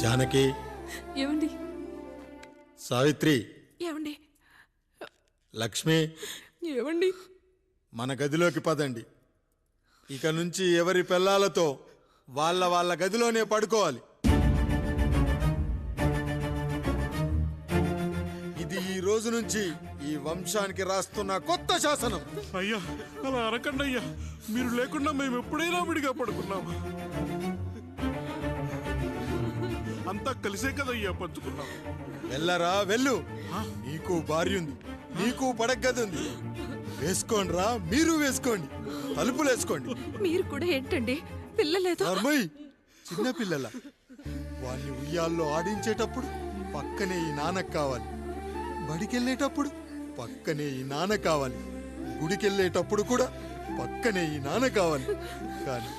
జానకి. ఏమండి? సావిత్రి. ఏమండి? లక్ష్మి. ఏమండి? మన గదిలోకి పదండి. ఇక నుంచి ఎవరి పిల్లలతో వాళ్ళ వాళ్ళ గదిలోనే పడుకోవాలి. ఇది ఈ రోజు నుంచి ఈ వంశానికి రాస్తున్న కొత్త శాసనం. అయ్యా అలా అరకండి అయ్యా మీరు లేకుండా మేము ఎప్పుడైనా విడిగా పడుకున్నాము అంతా కలిసే కదయ్యా పంచుకున్నాం. వెళ్ళరా వెళ్ళు. నీకు భార్య ఉంది నీకు పడగది ఉంది వేసుకోండి రా మీరు వేసుకోండి తలుపులు వేసుకోండి మీరు కూడా ఏంటండి? పిల్లలేదు? చిన్న పిల్లల. వాణ్ణి ఉయ్యాల్లో ఆడించేటప్పుడు పక్కనే ఈ నాన్న కావాలి. బడికెళ్ళేటప్పుడు పక్కనే ఈ నాన్న కావాలి. గుడికెళ్ళేటప్పుడు కూడా పక్కనే ఈ నాన్న కావాలి. కానీ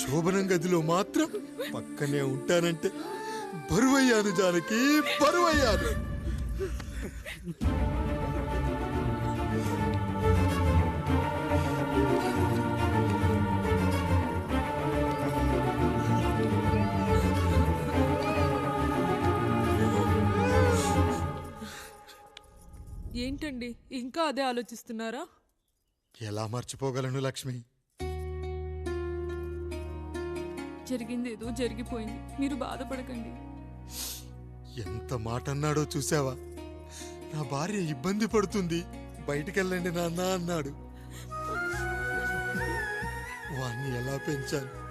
శోభనం గదిలో మాత్రం పక్కనే ఉంటానంటే బరువయ్యాను జానకి బరువయ్యాను. ఏంటండి ఇంకా అదే ఆలోచిస్తున్నారా? ఎలా మర్చిపోగలను లక్ష్మి? జరిగింది ఏదో జరిగిపోయింది. మీరు బాధపడకండి. ఎంత మాట అన్నాడో చూసావా? నా భార్య ఇబ్బంది పడుతుంది. బయటికెళ్ళండి నాన్న అన్నాడు. వాణ్ణి ఎలా పెంచాను?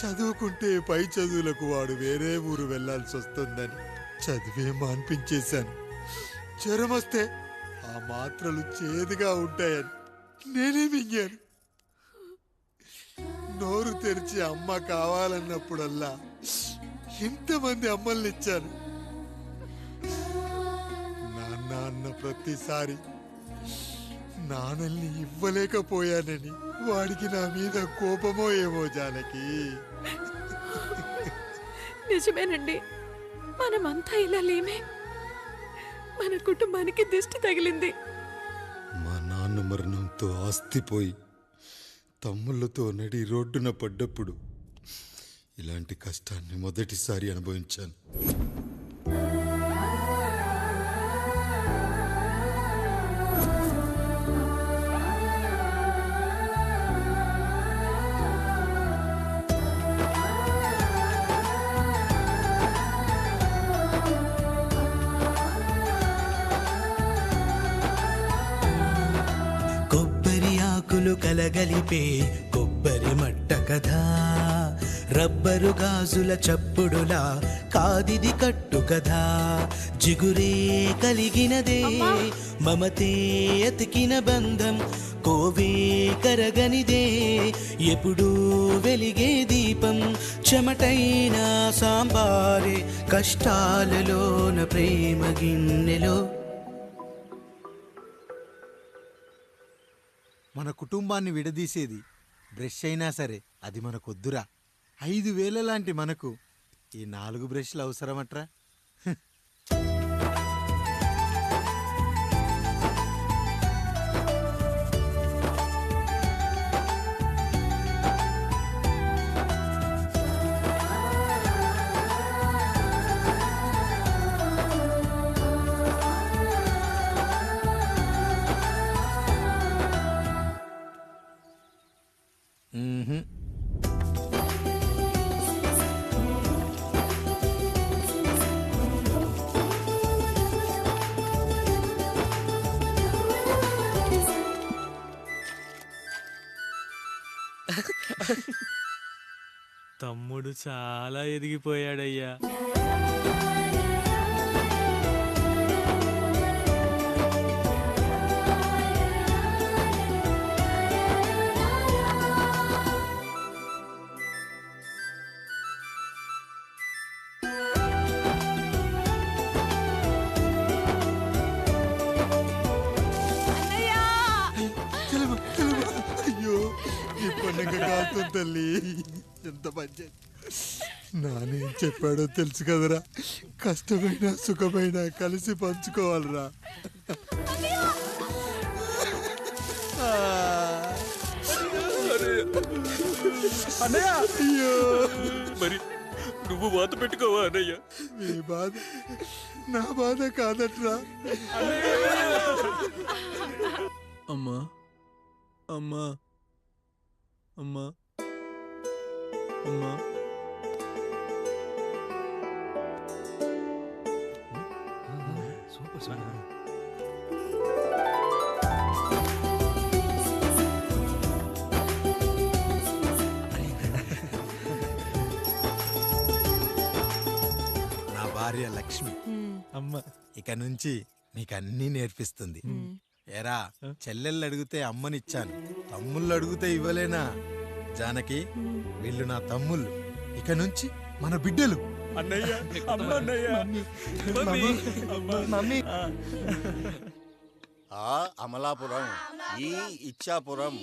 చదువుకుంటే పై చదువులకు వాడు వేరే ఊరు వెళ్ళాల్సి వస్తుందని చదివే మాన్పించేశాను. జ్వరం వస్తే ఆ మాత్రలు చేదుగా ఉంటాయని నేనే మింగాను. నోరు తెరిచి అమ్మ కావాలన్నప్పుడల్లా ఎంతమంది అమ్మల్ని ఇచ్చాను నాన్న అన్న ప్రతిసారి నాన్నల్ని ఇవ్వలేకపోయానని వాడికి నా మీద కోపమో ఏమో జానకి. నిజమేనండి. మనమంతా ఇలా లేమే. మన కుటుంబానికి దిష్టి తగిలింది. మా నాన్న మరణంతో ఆస్తిపోయి తమ్ముళ్ళతో నడి రోడ్డున పడ్డప్పుడు ఇలాంటి కష్టాన్ని మొదటిసారి అనుభవించాను. కలగలిపే కొబ్బరి మట్ట కథ. రబ్బరు గాజుల చప్పుడులా కాదిది కట్టు కథ. జిగురే కలిగినదే మమతే అతికిన బంధం కోవే కరగనిదే. ఎప్పుడూ వెలిగే దీపం చెమటైన సాంబారే కష్టాలలోన ప్రేమ గిన్నెలో. మన కుటుంబాన్ని విడదీసేది బ్రష్ అయినా సరే అది మనకొద్దురా. ఐదు వేల లాంటి మనకు ఈ నాలుగు బ్రష్లు అవసరమట్రా? తమ్ముడు చాలా ఎదిగిపోయాడయ్యా. తల్లి ఎంత మంచి నానేం చెప్పాడో తెలుసు కదరా. కష్టమైన సుఖమైన కలిసి పంచుకోవాలిరా. అయ్యో. మరి నువ్వు వాత పెట్టుకోవా అన్నయ్య? మీ బాధ నా బాధ కాదట్రా. అమ్మా. అమ్మా. అమ్మా. అమ్మా. నా భార్య లక్ష్మి. అమ్మ. ఇక నుంచి నీకు అన్నీ నేర్పిస్తుంది ఏరా చెల్లెళ్ళు అడిగితే అమ్మనిచ్చాను. తమ్ముళ్ళు అడిగితే ఇవ్వలేనా? జానకి వీళ్ళు నా తమ్ముళ్ళు. ఇక నుంచి మన బిడ్డలు. అన్నయ్య అమ్మ అన్నయ్య. మమ్మీ. ఆ. అమలాపురం ఈ ఇచ్చాపురం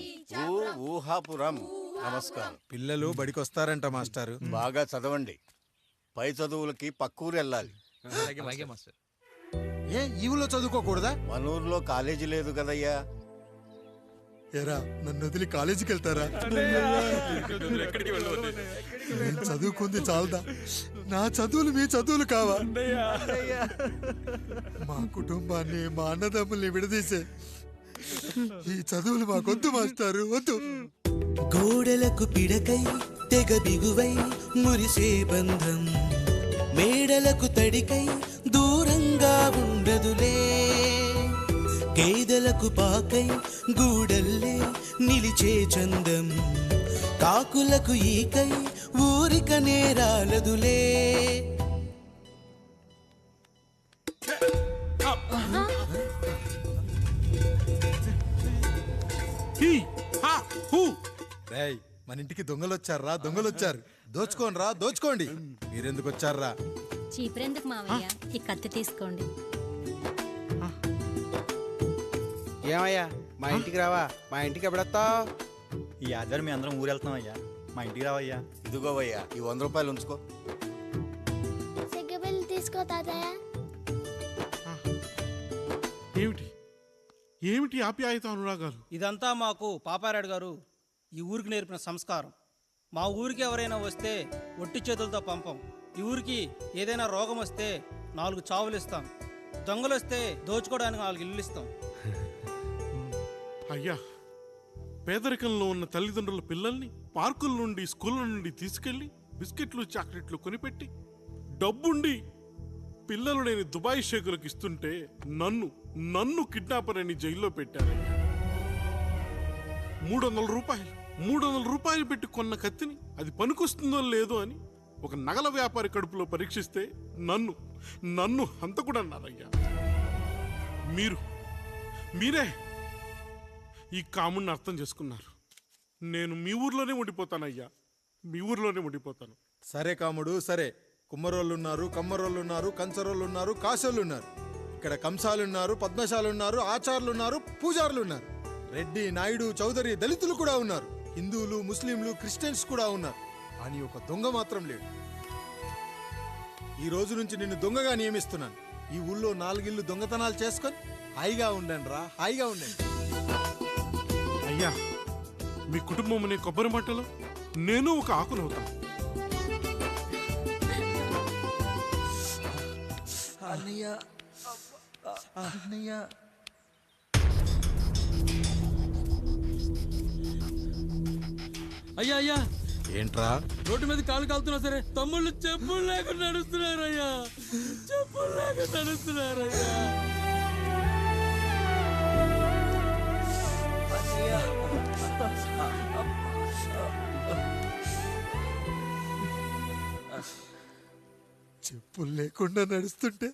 ఊ ఊహాపురం. నమస్కారం. పిల్లలు బడికొస్తారంట మాస్టారు. బాగా చదవండి. పై చదువులకి పక్కూరు వెళ్ళాలి. ఏ ఈ ఊళ్ళో చదువుకోకూడదా? మన ఊర్లో కాలేజీ లేదు కదయ్యా. ఎరా నన్ను వదిలి కాలేజీకి వెళ్తారా? ఎక్కడికి వెళ్ళవద్దు నేను చదువుకుంది చాలదా. నా చదువులు మీ చదువులు కావా? మా కుటుంబాన్ని మా అన్నదమ్ముల్ని విడదీసే. ఈ చదువులు మాకొద్దు మాస్టారు వద్దు. గోడలకు పిడకై తెగ బిగువై మురిసే బంధం. మేడలకు తడికై దూరంగా ఉండదులే. కేదలకు పాకై గూడల్లే నిలిచే చందం. కాకులకు ఈకై ఊరిక నేరాలదులే. హీ హా హూ. రేయ్ మన ఇంటికి దొంగలు వచ్చారా దొంగలు వచ్చారు దోచుకోండి. రా దోచుకోండి మీరెందుకు వచ్చారా చీపురెందుకు మావయ్య? ఈ కత్తి తీసుకోండి. ఏమయ్యా? మా ఇంటికి రావా? మా ఇంటికి ఎప్పుడొస్తావు? ఈ ఆదివారం మీ అందరం ఊరు వెళ్తున్నాం అయ్యా మా ఇంటికి రావయ్యా. ఇదిగోవయ్యా ఈ వంద రూపాయలు ఉంచుకో. తీసుకో తాతయ్య. ఏమిటి? ఏమిటి ఆప్యాయత అనురాగాలు? ఇదంతా మాకు పాపారాయుడు గారు ఈ ఊరికి నేర్పిన సంస్కారం. మా ఊరికి ఎవరైనా వస్తే ఒట్టి చేతులతో పంపం. ఈ ఊరికి ఏదైనా రోగం వస్తే నాలుగు చావులు ఇస్తాం. దొంగలు వస్తే దోచుకోవడానికి నాలుగు ఇల్లు ఇస్తాం. అయ్యా పేదరికంలో ఉన్న తల్లిదండ్రుల పిల్లల్ని పార్కుల నుండి స్కూళ్ళ నుండి తీసుకెళ్ళి బిస్కెట్లు చాక్లెట్లు కొనిపెట్టి డబ్బుండి పిల్లలు లేని దుబాయ్ షేకులకు ఇస్తుంటే నన్ను నన్ను కిడ్నాపర్ అని జైల్లో పెట్టారయ్యా. మూడు వందల రూపాయలు మూడు వందల రూపాయలు పెట్టి కొన్న కత్తిని అది పనికొస్తుందో లేదో అని ఒక నగల వ్యాపారి కడుపులో పరీక్షిస్తే నన్ను నన్ను హంతకుడన్నారయ్యా. మీరు మీరే ఈ కాముడిని అర్థం చేసుకున్నారు. నేను మీ ఊర్లోనే ఉండిపోతానయ్యా. మీ ఊర్లోనే ఉండిపోతాను. సరే కాముడు సరే. కుమ్మరోళ్ళు ఉన్నారు కమ్మరోళ్ళు ఉన్నారు కంచరోళ్ళు ఉన్నారు కాసోళ్ళు ఉన్నారు ఇక్కడ కంసాలు ఉన్నారు పద్మశాలు ఉన్నారు ఆచార్యులు ఉన్నారు పూజారులు ఉన్నారు రెడ్డి నాయుడు చౌదరి దళితులు కూడా ఉన్నారు. హిందువులు ముస్లింలు క్రిస్టియన్స్ కూడా ఉన్నారు. అని ఒక దొంగ మాత్రం లేడు. ఈ రోజు నుంచి నిన్ను దొంగగా నియమిస్తున్నాను. ఈ ఊళ్ళో నాలుగిళ్ళు దొంగతనాలు చేసుకొని హాయిగా ఉండండి రా హాయిగా ఉండండి. అయ్యా మీ కుటుంబం అనే కొబ్బరి మంటలో నేను ఒక ఆకునవుతాను. అయ్యా అయ్యా. ఏంట్రా? రోడ్డు మీద కాలు కాలుతున్నా సరే తమ్ముళ్ళు చెప్పులు లేకుండా నడుస్తున్నారయ్యా. చెప్పులు లేకుండా నడుస్తున్నారయ్యా. చెప్పులు లేకుండా నడుస్తుంటే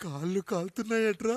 కాళ్ళు కాలుతున్నాయట్రా.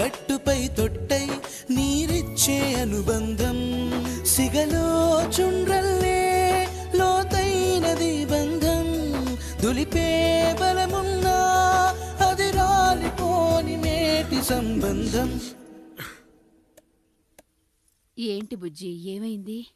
గట్టుపై తొట్టై నీరిచ్చే అనుబంధం సిగలో చుండ్రల్లే లోతైనది బంధం. దులిపే బలమున్నా అది రాలిపోని మేటి సంబంధం. ఏంటి బుజ్జి ఏమైంది?